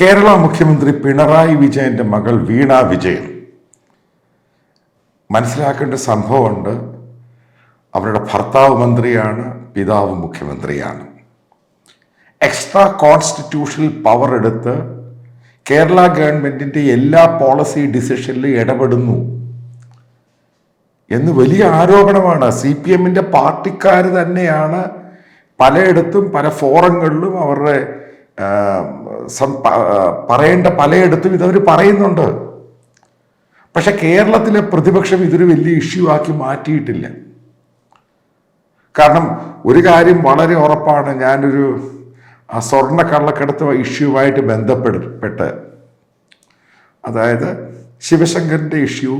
കേരള മുഖ്യമന്ത്രി പിണറായി വിജയന്റെ മകൾ വീണ വിജയൻ. മനസ്സിലാക്കേണ്ട സംഭവമുണ്ട്. അവരുടെ ഭർത്താവ് മന്ത്രിയാണ് പിതാവ് മുഖ്യമന്ത്രിയാണ്. എക്സ്ട്രാ കോൺസ്റ്റിറ്റ്യൂഷണൽ പവർ എടുത്ത് കേരള ഗവൺമെന്റിന്റെ എല്ലാ പോളിസി ഡിസിഷനിലും ഇടപെടുന്നു. എന്ന് വലിയ ആരോപണമാണ്. സി പി എമ്മിന്റെ പാർട്ടിക്കാർ തന്നെയാണ് പലയിടത്തും പല ഫോറങ്ങളിലും അവരുടെ പറയേണ്ട പലയിടത്തും ഇതവർ പറയുന്നുണ്ട്. പക്ഷെ കേരളത്തിലെ പ്രതിപക്ഷം ഇതൊരു വലിയ ഇഷ്യൂ ആക്കി മാറ്റിയിട്ടില്ല. കാരണം ഒരു കാര്യം വളരെ ഉറപ്പാണ്. ഞാനൊരു സ്വർണ കള്ളക്കടത്ത് ഇഷ്യൂവായിട്ട് ബന്ധപ്പെട്ട് അതായത് ശിവശങ്കറിന്റെ ഇഷ്യൂ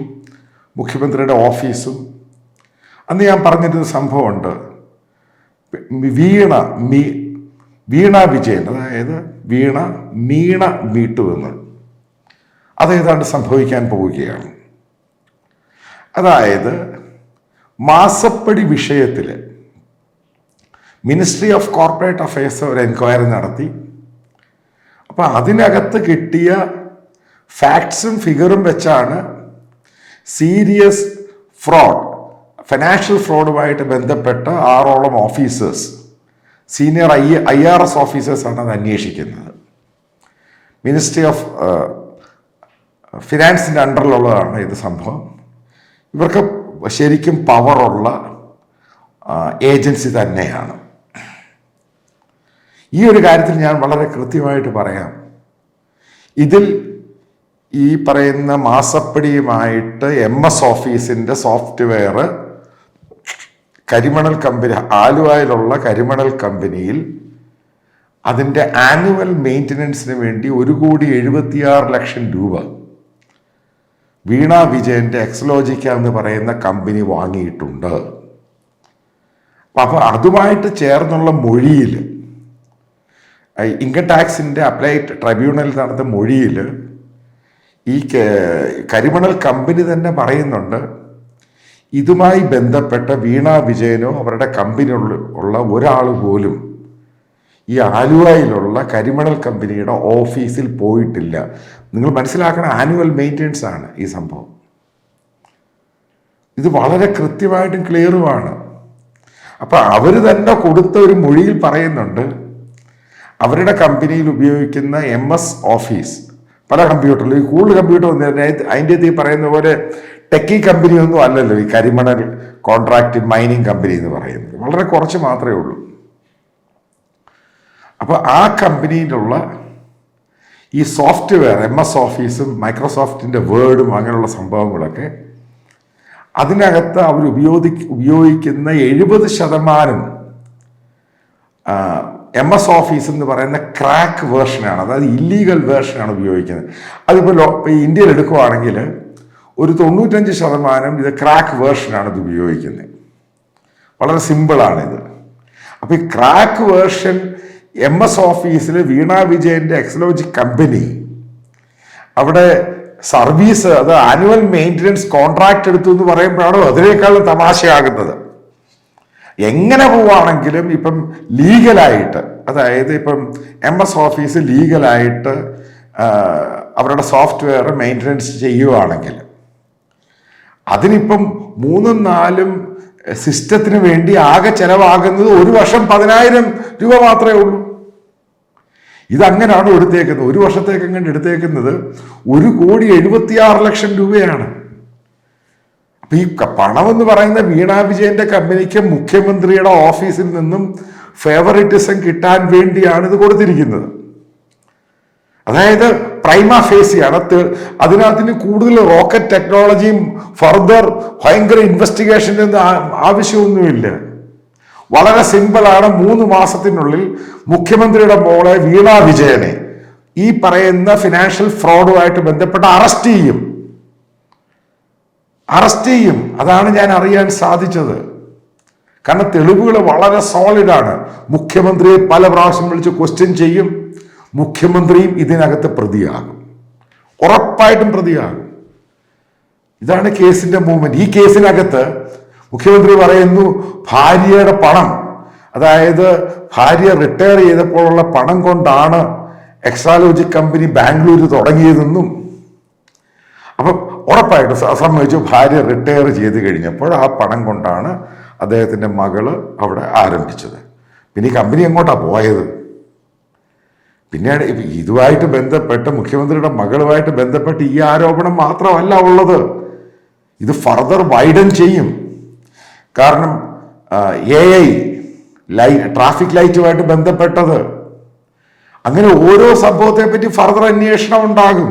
മുഖ്യമന്ത്രിയുടെ ഓഫീസും. അന്ന് ഞാൻ പറഞ്ഞിരുന്ന സംഭവമുണ്ട്. വീണ മീ വീണ വിജയൻ അതായത് വീണ മീണ മീട്ടു എന്ന്. അതേതാണ്ട് സംഭവിക്കാൻ പോവുകയാണ്. അതായത് മാസപ്പടി വിഷയത്തിൽ മിനിസ്ട്രി ഓഫ് കോർപ്പറേറ്റ് അഫയേഴ്സ് ഒരു എൻക്വയറി നടത്തി. അപ്പോൾ അതിനകത്ത് കിട്ടിയ ഫാക്ട്സും ഫിഗറും വെച്ചാണ് സീരിയസ് ഫ്രോഡ് ഫിനാൻഷ്യൽ ഫ്രോഡുമായിട്ട് ബന്ധപ്പെട്ട ആറോളം officers senior I I R S ഓഫീസേഴ്സാണ് അത് അന്വേഷിക്കുന്നത്. മിനിസ്ട്രി ഓഫ് ഫിനാൻസിന്റെ അണ്ടറിലുള്ളതാണ് ഇത് സംഭവം. ഇവർക്ക് ശരിക്കും പവറുള്ള ഏജൻസി തന്നെയാണ്. ഈ ഒരു കാര്യത്തിൽ ഞാൻ വളരെ കൃത്യമായിട്ട് പറയാം. ഇതിൽ ഈ പറയുന്ന മാസപ്പടിയുമായിട്ട് എം എസ് ഓഫീസിന്റെ സോഫ്റ്റ്വെയർ കരിമണൽ കമ്പനി ആലുവായിലുള്ള കരിമണൽ കമ്പനിയിൽ അതിന്റെ ആനുവൽ മെയിന്റനൻസിന് വേണ്ടി ഒരു കോടി എഴുപത്തിയാറ് ലക്ഷം രൂപ വീണ വിജയന്റെ എക്സലോജിക്ക എന്ന് പറയുന്ന കമ്പനി വാങ്ങിയിട്ടുണ്ട്. അപ്പോൾ അതുമായിട്ട് ചേർന്നുള്ള മൊഴിയിൽ ഇൻകം ടാക്സിന്റെ അപ്ലൈറ്റ് ട്രibunal നടന്ന മൊഴിയിൽ ഈ കരിമണൽ കമ്പനി തന്നെ പറയുന്നുണ്ട് ഇതുമായി ബന്ധപ്പെട്ട വീണ വിജയനോ അവരുടെ കമ്പനി ഉള്ള ഒരാൾ പോലും ഈ ആലുവയിലുള്ള കരിമണൽ കമ്പനിയുടെ ഓഫീസിൽ പോയിട്ടില്ല. നിങ്ങൾ മനസ്സിലാക്കണം ആനുവൽ മെയിന്റെനൻസ് ആണ് ഈ സംഭവം. ഇത് വളരെ കൃത്യമായിട്ടും ക്ലിയറുമാണ്. അപ്പം അവർ തന്നെ കൊടുത്ത ഒരു മൊഴിയിൽ പറയുന്നുണ്ട് അവരുടെ കമ്പനിയിൽ ഉപയോഗിക്കുന്ന എം എസ് ഓഫീസ് പല കമ്പ്യൂട്ടറിലും കൂടുതൽ കമ്പ്യൂട്ടർ അതിന്റെ ഈ പറയുന്ന പോലെ ടെക്കി കമ്പനി ഒന്നും അല്ലല്ലോ ഈ കരിമണൽ കോൺട്രാക്ട് മൈനിങ് കമ്പനി എന്ന് പറയുന്നത്. വളരെ കുറച്ച് മാത്രമേ ഉള്ളൂ. അപ്പോൾ ആ കമ്പനിയിലുള്ള ഈ സോഫ്റ്റ്വെയർ എം എസ് ഓഫീസും മൈക്രോസോഫ്റ്റിന്റെ വേർഡും അങ്ങനെയുള്ള സംഭവങ്ങളൊക്കെ അതിനകത്ത് അവർ ഉപയോഗി ഉപയോഗിക്കുന്ന എഴുപത് ശതമാനം എം എസ് ഓഫീസ് എന്ന് പറയുന്ന ക്രാക്ക് വേർഷനാണ് അതായത് ഇല്ലീഗൽ വേർഷനാണ് ഉപയോഗിക്കുന്നത്. അതിപ്പോൾ ഇന്ത്യയിൽ എടുക്കുവാണെങ്കിൽ ഒരു തൊണ്ണൂറ്റഞ്ച് ശതമാനം ഇത് ക്രാക്ക് വേർഷനാണ് ഇത് ഉപയോഗിക്കുന്നത് വളരെ സിമ്പിളാണിത് അപ്പോൾ ഈ ക്രാക്ക് വേർഷൻ എം എസ് ഓഫീസിൽ വീണ വിജയന്റെ എക്സലോജി കമ്പനി അവിടെ സർവീസ് അത് ആനുവൽ മെയിന്റനൻസ് കോൺട്രാക്ട് എടുത്തു എന്ന് പറയുമ്പോഴാണ് അതിനേക്കാളും തമാശയാകുന്നത്. എങ്ങനെ പോവാണെങ്കിലും ഇപ്പം ലീഗലായിട്ട് അതായത് ഇപ്പം എം എസ് ഓഫീസ് ലീഗലായിട്ട് അവരുടെ സോഫ്റ്റ്വെയർ മെയിന്റനൻസ് ചെയ്യുവാണെങ്കിൽ അതിനിപ്പം മൂന്നും നാലും സിസ്റ്റത്തിന് വേണ്ടി ആകെ ചെലവാകുന്നത് ഒരു വർഷം പതിനായിരം രൂപ മാത്രമേ ഉള്ളൂ. ഇതങ്ങനെയാണ് എടുത്തേക്കുന്നത്. ഒരു വർഷത്തേക്ക് അങ്ങനെ എടുത്തേക്കുന്നത് ഒരു കോടി എഴുപത്തിയാറ് ലക്ഷം രൂപയാണ്. അപ്പൊ ഈ പണമെന്ന് പറയുന്ന വീണാ വിജയന്റെ കമ്പനിക്ക് മുഖ്യമന്ത്രിയുടെ ഓഫീസിൽ നിന്നും ഫേവറിറ്റിസം കിട്ടാൻ വേണ്ടിയാണ് ഇത് കൊടുത്തിരിക്കുന്നത്. അതായത് പ്രൈമ ഫേസിയാണ് അതിനകത്തിന് കൂടുതൽ റോക്കറ്റ് ടെക്നോളജിയും ഫർദർ ഭയങ്കര ഇൻവെസ്റ്റിഗേഷന്റെ ആവശ്യമൊന്നുമില്ല. വളരെ സിമ്പിളാണ് മൂന്ന് മാസത്തിനുള്ളിൽ മുഖ്യമന്ത്രിയുടെ മോളെ വീണ വിജയനെ ഈ പറയുന്ന ഫിനാൻഷ്യൽ ഫ്രോഡുമായിട്ട് ബന്ധപ്പെട്ട് അറസ്റ്റ് ചെയ്യും. അറസ്റ്റ് ചെയ്യും. അതാണ് ഞാൻ അറിയാൻ സാധിച്ചത്. കാരണം തെളിവുകൾ വളരെ സോളിഡാണ് മുഖ്യമന്ത്രിയെ പല പ്രാവശ്യം വിളിച്ച് ക്വസ്റ്റ്യൻ ചെയ്യും. മുഖ്യമന്ത്രിയും ഇതിനകത്ത് പ്രതിയാകും. ഉറപ്പായിട്ടും പ്രതിയാകും. ഇതാണ് കേസിന്റെ മൂവ്മെന്റ്. ഈ കേസിനകത്ത് മുഖ്യമന്ത്രി പറയുന്നു ഭാര്യയുടെ പണം അതായത് ഭാര്യ റിട്ടയർ ചെയ്തപ്പോഴുള്ള പണം കൊണ്ടാണ് എക്സാലോജി കമ്പനി ബാംഗ്ലൂർ തുടങ്ങിയതെന്നും അപ്പം ഉറപ്പായിട്ടും സമ്മതിച്ചു ഭാര്യ റിട്ടയർ ചെയ്ത് കഴിഞ്ഞപ്പോൾ ആ പണം കൊണ്ടാണ് അദ്ദേഹത്തിന്റെ മകൾ അവിടെ ആരംഭിച്ചത്. പിന്നെ ഈ കമ്പനി എങ്ങോട്ടാണ് പോയത്? ഇപ്പ ഇതുമായിട്ട് ബന്ധപ്പെട്ട മുഖ്യമന്ത്രിയുടെ മകളുമായിട്ട് ബന്ധപ്പെട്ട് ഈ ആരോപണം മാത്രമല്ല ഉള്ളത്. ഇത് ഫർദർ വൈഡൻ ചെയ്യും. കാരണം എ ഐ ലൈ ട്രാഫിക് ലൈറ്റുമായിട്ട് ബന്ധപ്പെട്ടത്. അങ്ങനെ ഓരോ സംഭവത്തെ പറ്റി ഫർദർ അന്വേഷണം ഉണ്ടാകും.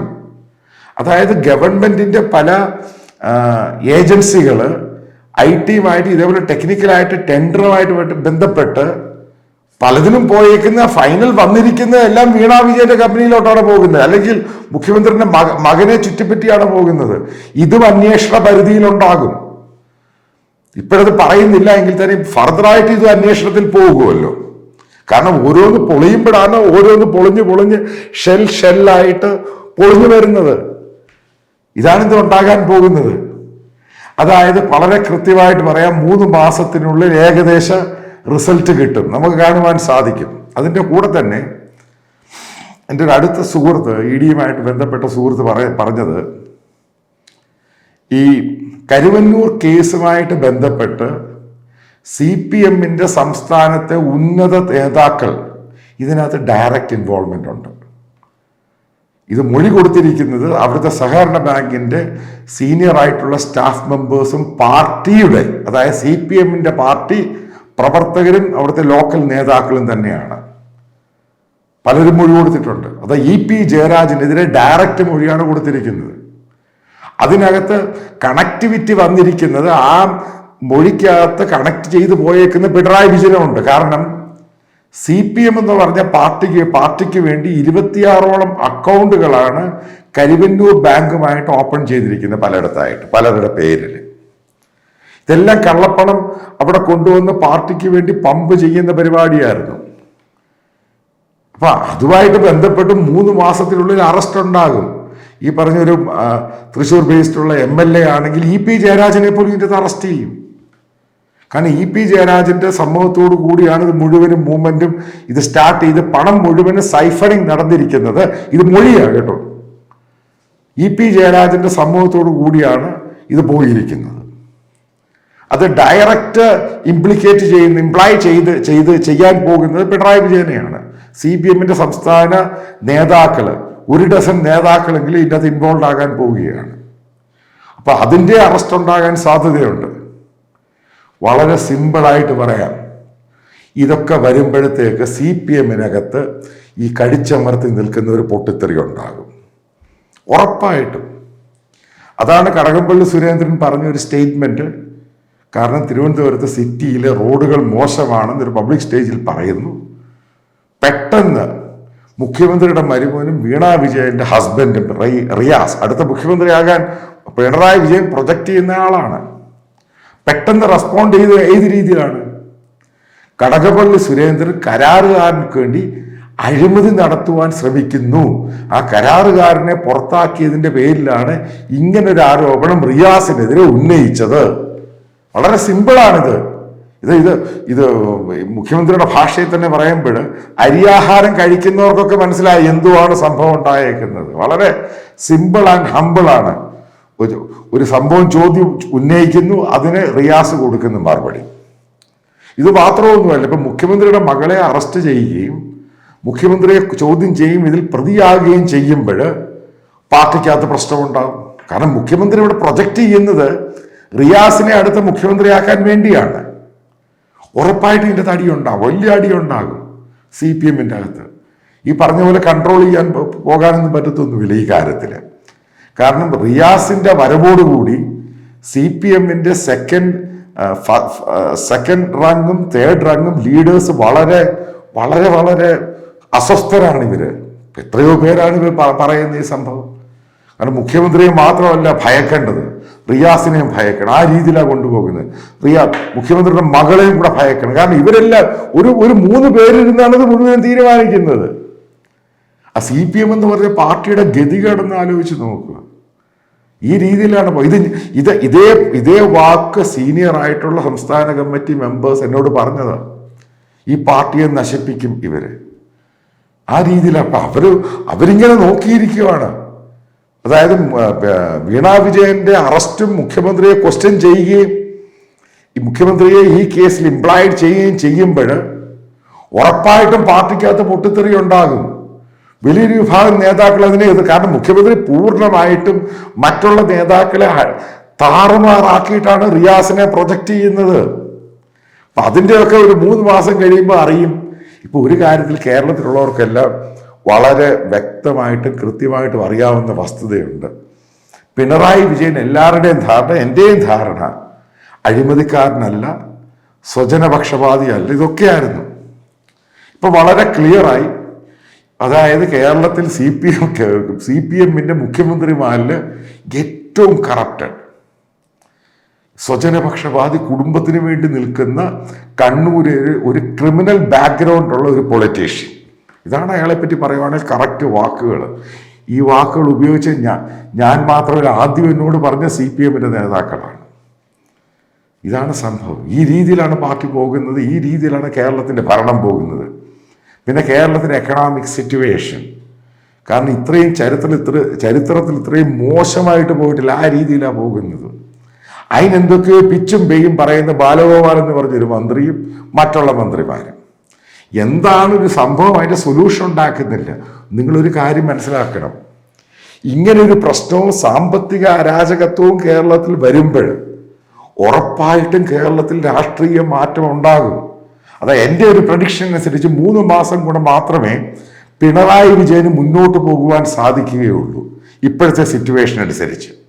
അതായത് ഗവൺമെന്റിന്റെ പല ഏജൻസികൾ ഐ ടിയുമായിട്ട് ഇതേപോലെ ടെക്നിക്കലായിട്ട് ടെൻഡറുമായിട്ട് ബന്ധപ്പെട്ട് പലതിനും പോയേക്കുന്ന ഫൈനൽ വന്നിരിക്കുന്ന എല്ലാം വീണാ വിജയന്റെ കമ്പനിയിലോട്ടാണ് പോകുന്നത്. അല്ലെങ്കിൽ മുഖ്യമന്ത്രിയുടെ മക മകനെ ചുറ്റിപ്പറ്റിയാണ് പോകുന്നത്. ഇതും അന്വേഷണ പരിധിയിലുണ്ടാകും. ഇപ്പോഴത് പറയുന്നില്ല എങ്കിൽ തന്നെ ഫർദറായിട്ട് ഇത് അന്വേഷണത്തിൽ പോകുമല്ലോ. കാരണം ഓരോന്ന് പൊളിയുമ്പോഴാണ് ഓരോന്ന് പൊളിഞ്ഞ് പൊളിഞ്ഞ് ഷെൽ ഷെല്ലായിട്ട് പൊളിഞ്ഞു വരുന്നത്. ഇതാണ് ഇത് ഉണ്ടാകാൻ പോകുന്നത്. അതായത് വളരെ കൃത്യമായിട്ട് പറയാം മൂന്ന് മാസത്തിനുള്ളിൽ ഏകദേശ റിസൾട്ട് കിട്ടും. നമുക്ക് കാണുവാൻ സാധിക്കും. അതിന്റെ കൂടെ തന്നെ എന്റെ ഒരു അടുത്ത സുഹൃത്ത് ഇ ഡിയുമായിട്ട് ബന്ധപ്പെട്ട സുഹൃത്ത് പറ പറഞ്ഞത് ഈ കരുവന്നൂർ കേസുമായിട്ട് ബന്ധപ്പെട്ട് സി പി എമ്മിന്റെ സംസ്ഥാനത്തെ ഉന്നത നേതാക്കൾ ഇതിനകത്ത് ഡയറക്റ്റ് ഇൻവോൾവ്മെന്റ് ഉണ്ട്. ഇത് മൊഴി കൊടുത്തിരിക്കുന്നത് അവിടുത്തെ സഹകരണ ബാങ്കിന്റെ സീനിയർ ആയിട്ടുള്ള സ്റ്റാഫ് മെമ്പേഴ്സും പാർട്ടിയുടെ അതായത് സി പി എമ്മിന്റെ പാർട്ടി പ്രവർത്തകരും അവിടുത്തെ ലോക്കൽ നേതാക്കളും തന്നെയാണ്. പലരും മൊഴി കൊടുത്തിട്ടുണ്ട്. അത് ഇ പി ജയരാജനെതിരെ ഡയറക്റ്റ് മൊഴിയാണ് കൊടുത്തിരിക്കുന്നത്. അതിനകത്ത് കണക്ടിവിറ്റി വന്നിരിക്കുന്നത് ആ മൊഴിക്കകത്ത് കണക്ട് ചെയ്തു പോയേക്കുന്ന പിണറായി വിജയനുണ്ട് കാരണം സി പി എം എന്ന് പറഞ്ഞ പാർട്ടിക്ക് പാർട്ടിക്ക് വേണ്ടി ഇരുപത്തിയാറോളം അക്കൗണ്ടുകളാണ് കരിവന്നൂർ ബാങ്കുമായിട്ട് ഓപ്പൺ ചെയ്തിരിക്കുന്നത് പലയിടത്തായിട്ട് പലരുടെ പേരിൽ ഇതെല്ലാം കള്ളപ്പണം അവിടെ കൊണ്ടുവന്ന് പാർട്ടിക്ക് വേണ്ടി പമ്പ് ചെയ്യുന്ന പരിപാടിയായിരുന്നു. അപ്പൊ അതുമായിട്ട് ബന്ധപ്പെട്ട് മൂന്ന് മാസത്തിനുള്ളിൽ അറസ്റ്റ് ഉണ്ടാകും. ഈ പറഞ്ഞൊരു തൃശ്ശൂർ ബേസ്ഡുള്ള എം എൽ എ ആണെങ്കിൽ ഇ പി ജയരാജനെ പോലും ഇതിന്റെ അറസ്റ്റ് ചെയ്യും. കാരണം ഇ പി ജയരാജന്റെ സംഭവത്തോടു കൂടിയാണ് ഇത് മുഴുവനും മൂവ്മെന്റും ഇത് സ്റ്റാർട്ട് ചെയ്ത് പണം മുഴുവനും സൈഫറിങ് നടന്നിരിക്കുന്നത്. ഇത് മൊഴിയാണ് കേട്ടോ. ഇ പി ജയരാജന്റെ സംഭവത്തോടു കൂടിയാണ് ഇത് പോയിരിക്കുന്നത്. അത് ഡയറക്റ്റ് ഇംപ്ലിക്കേറ്റ് ചെയ്യുന്ന ഇംപ്ലൈ ചെയ്ത് ചെയ്ത് ചെയ്യാൻ പോകുന്നത് പിണറായി വിജയനെയാണ്. സി പി എമ്മിന്റെ സംസ്ഥാന നേതാക്കൾ ഒരു ഡസൻ നേതാക്കളെങ്കിലും ഇതിനകത്ത് ഇൻവോൾവ് ആകാൻ പോവുകയാണ്. അപ്പൊ അതിന്റെ അറസ്റ്റ് ഉണ്ടാകാൻ സാധ്യതയുണ്ട്. വളരെ സിമ്പിളായിട്ട് പറയാം. ഇതൊക്കെ വരുമ്പോഴത്തേക്ക് സി പി എമ്മിനകത്ത് ഈ കടിച്ചമർത്തി നിൽക്കുന്ന ഒരു പൊട്ടിത്തെറി ഉണ്ടാകും. ഉറപ്പായിട്ടും. അതാണ് കടകംപള്ളി സുരേന്ദ്രൻ പറഞ്ഞ ഒരു സ്റ്റേറ്റ്മെന്റ് കാരണം തിരുവനന്തപുരത്ത് സിറ്റിയിലെ റോഡുകൾ മോശമാണെന്ന് ഒരു പബ്ലിക് സ്റ്റേജിൽ പറയുന്നു. പെട്ടെന്ന് മുഖ്യമന്ത്രിയുടെ മരുമോനും വീണ വിജയന്റെ ഹസ്ബൻഡും റിയാസ് അടുത്ത മുഖ്യമന്ത്രിയാകാൻ പിണറായി വിജയൻ പ്രൊജക്റ്റ് ചെയ്യുന്ന ആളാണ്. പെട്ടെന്ന് റെസ്പോണ്ട് ചെയ്ത് ഏത് രീതിയിലാണ്? കടകപ്പള്ളി സുരേന്ദ്രൻ കരാറുകാരന് വേണ്ടി അഴിമതി നടത്തുവാൻ ശ്രമിക്കുന്നു. ആ കരാറുകാരനെ പുറത്താക്കിയതിന്റെ പേരിലാണ് ഇങ്ങനൊരു ആരോപണം റിയാസിനെതിരെ ഉന്നയിച്ചത്. വളരെ സിമ്പിളാണിത്. ഇത് ഇത് ഇത് മുഖ്യമന്ത്രിയുടെ ഭാഷയിൽ തന്നെ പറയുമ്പോൾ അരിയാഹാരം കഴിക്കുന്നവർക്കൊക്കെ മനസ്സിലായി എന്തുവാണ് സംഭവം ഉണ്ടായേക്കുന്നത്. വളരെ സിമ്പിൾ ആൻഡ് ഹമ്പിളാണ് ഒരു ഒരു സംഭവം ചോദ്യം ഉന്നയിക്കുന്നു അതിന് റിയാസ് കൊടുക്കുന്നു മറുപടി. ഇത് മാത്രമൊന്നുമല്ല ഇപ്പം മുഖ്യമന്ത്രിയുടെ മകളെ അറസ്റ്റ് ചെയ്യുകയും മുഖ്യമന്ത്രിയെ ചോദ്യം ചെയ്യും ഇതിൽ പ്രതിയാകുകയും ചെയ്യുമ്പോൾ പാർട്ടിക്കകത്ത് പ്രശ്നമുണ്ടാകും. കാരണം മുഖ്യമന്ത്രി ഇവിടെ പ്രൊജക്റ്റ് ചെയ്യുന്നത് റിയാസിനെ അടുത്ത മുഖ്യമന്ത്രിയാക്കാൻ വേണ്ടിയാണ്. ഉറപ്പായിട്ട് ഇതിന്റെ അടിയുണ്ടാകും വലിയ അടിയുണ്ടാകും സി പി എമ്മിന്റെ അകത്ത്. ഈ പറഞ്ഞ പോലെ കൺട്രോൾ ചെയ്യാൻ പോകാനൊന്നും പറ്റത്തൊന്നുമില്ല ഈ കാര്യത്തിൽ കാരണം റിയാസിന്റെ വരവോടുകൂടി സി പി എമ്മിന്റെ സെക്കൻഡ് സെക്കൻഡ് റാങ്കും തേർഡ് റാങ്കും ലീഡേഴ്സ് വളരെ വളരെ വളരെ അസ്വസ്ഥരാണ് ഇവർ. എത്രയോ പേരാണ് ഇവർ പറയുന്ന ഈ സംഭവം. കാരണം മുഖ്യമന്ത്രിയെ മാത്രമല്ല ഭയക്കേണ്ടത്. റിയാസിനെയും ഭയക്കണം. ആ രീതിയിലാണ് കൊണ്ടുപോകുന്നത്. റിയാ മുഖ്യമന്ത്രിയുടെ മകളെയും കൂടെ ഭയക്കണം. കാരണം ഇവരെല്ലാം ഒരു ഒരു മൂന്ന് പേരിരുന്നാണ് ഇത് മുഴുവൻ തീരുമാനിക്കുന്നത്. ആ സി പി എം എന്ന് പറഞ്ഞ പാർട്ടിയുടെ ഗതികേടെന്ന് ആലോചിച്ച് നോക്കുക. ഈ രീതിയിലാണ് ഇത് ഇത് ഇതേ ഇതേ വാക്ക് സീനിയർ ആയിട്ടുള്ള സംസ്ഥാന കമ്മിറ്റി മെമ്പേഴ്സ് എന്നോട് പറഞ്ഞത്. ഈ പാർട്ടിയെ നശിപ്പിക്കും ഇവർ. ആ രീതിയിലാണ് അപ്പൊ അവർ അവരിങ്ങനെ നോക്കിയിരിക്കുവാണ്. അതായത് വീണാ വിജയന്റെ അറസ്റ്റും മുഖ്യമന്ത്രിയെ ക്വസ്റ്റ്യൻ ചെയ്യുകയും ഈ മുഖ്യമന്ത്രിയെ ഈ കേസിൽ ഇംപ്ലൈഡ് ചെയ്യുകയും ചെയ്യുമ്പോൾ ഉറപ്പായിട്ടും പാർട്ടിക്കകത്ത് പൊട്ടിത്തെറി ഉണ്ടാകും. വലിയൊരു വിഭാഗം നേതാക്കൾ അതിനെ എതിർ കാരണം മുഖ്യമന്ത്രി പൂർണമായിട്ടും മറ്റുള്ള നേതാക്കളെ താറുമാറാക്കിയിട്ടാണ് റിയാസിനെ പ്രൊജക്റ്റ് ചെയ്യുന്നത്. അപ്പൊ അതിന്റെയൊക്കെ ഒരു മൂന്ന് മാസം കഴിയുമ്പോൾ അറിയും. ഇപ്പൊ ഒരു കാര്യത്തിൽ കേരളത്തിലുള്ളവർക്കെല്ലാം വളരെ വ്യക്തമായിട്ടും കൃത്യമായിട്ടും അറിയാവുന്ന വസ്തുതയുണ്ട്. പിണറായി വിജയൻ എല്ലാവരുടെയും ധാരണ എന്റെയും ധാരണ അഴിമതിക്കാരനല്ല സ്വജനപക്ഷപാതിയല്ല ഇതൊക്കെയായിരുന്നു. ഇപ്പൊ വളരെ ക്ലിയറായി അതായത് കേരളത്തിൽ C P M C P എമ്മിന്റെ മുഖ്യമന്ത്രിമാരിൽ ഏറ്റവും കറപ്റ്റഡ് സ്വജനപക്ഷപാതി കുടുംബത്തിന് വേണ്ടി നിൽക്കുന്ന കണ്ണൂരിൽ ഒരു ക്രിമിനൽ ബാക്ക്ഗ്രൗണ്ട് ഉള്ള ഒരു പൊളിറ്റീഷ്യൻ ഇതാണ് അയാളെ പറ്റി പറയുവാണെങ്കിൽ കറക്റ്റ് വാക്കുകൾ ഈ വാക്കുകൾ ഉപയോഗിച്ച് ഞാൻ ഞാൻ മാത്രമല്ല ആദ്യം എന്നോട് പറഞ്ഞ സി പി എമ്മിന്റെ നേതാക്കളാണ്. ഇതാണ് സംഭവം. ഈ രീതിയിലാണ് പാർട്ടി പോകുന്നത് ഈ രീതിയിലാണ് കേരളത്തിന്റെ ഭരണം പോകുന്നത്. പിന്നെ കേരളത്തിന്റെ എക്കണോമിക് സിറ്റുവേഷൻ കാരണം ഇത്രയും ചരിത്രത്തിൽ ഇത്ര ചരിത്രത്തിൽ ഇത്രയും മോശമായിട്ട് പോയിട്ടില്ല ആ രീതിയിലാണ് പോകുന്നത്. അതിനെന്തൊക്കെയോ പിച്ചും പെയ്യും പറയുന്ന ബാലഗോപാൽ എന്ന് പറഞ്ഞൊരു മന്ത്രിയും മറ്റുള്ള മന്ത്രിമാരും. എന്താണ് ഒരു സംഭവം അതിന്റെ സൊല്യൂഷൻ ഉണ്ടാക്കുന്നില്ല. നിങ്ങളൊരു കാര്യം മനസ്സിലാക്കണം. ഇങ്ങനൊരു പ്രശ്നവും സാമ്പത്തിക അരാജകത്വവും കേരളത്തിൽ വരുമ്പോൾ ഉറപ്പായിട്ടും കേരളത്തിൽ രാഷ്ട്രീയ മാറ്റം ഉണ്ടാകും. അതാ എന്റെ ഒരു പ്രഡിക്ഷൻ അനുസരിച്ച് മൂന്ന് മാസം കൂടെ മാത്രമേ പിണറായി വിജയന് മുന്നോട്ട് പോകുവാൻ സാധിക്കുകയുള്ളൂ. ഇപ്പോഴത്തെ സിറ്റുവേഷൻ അനുസരിച്ച്.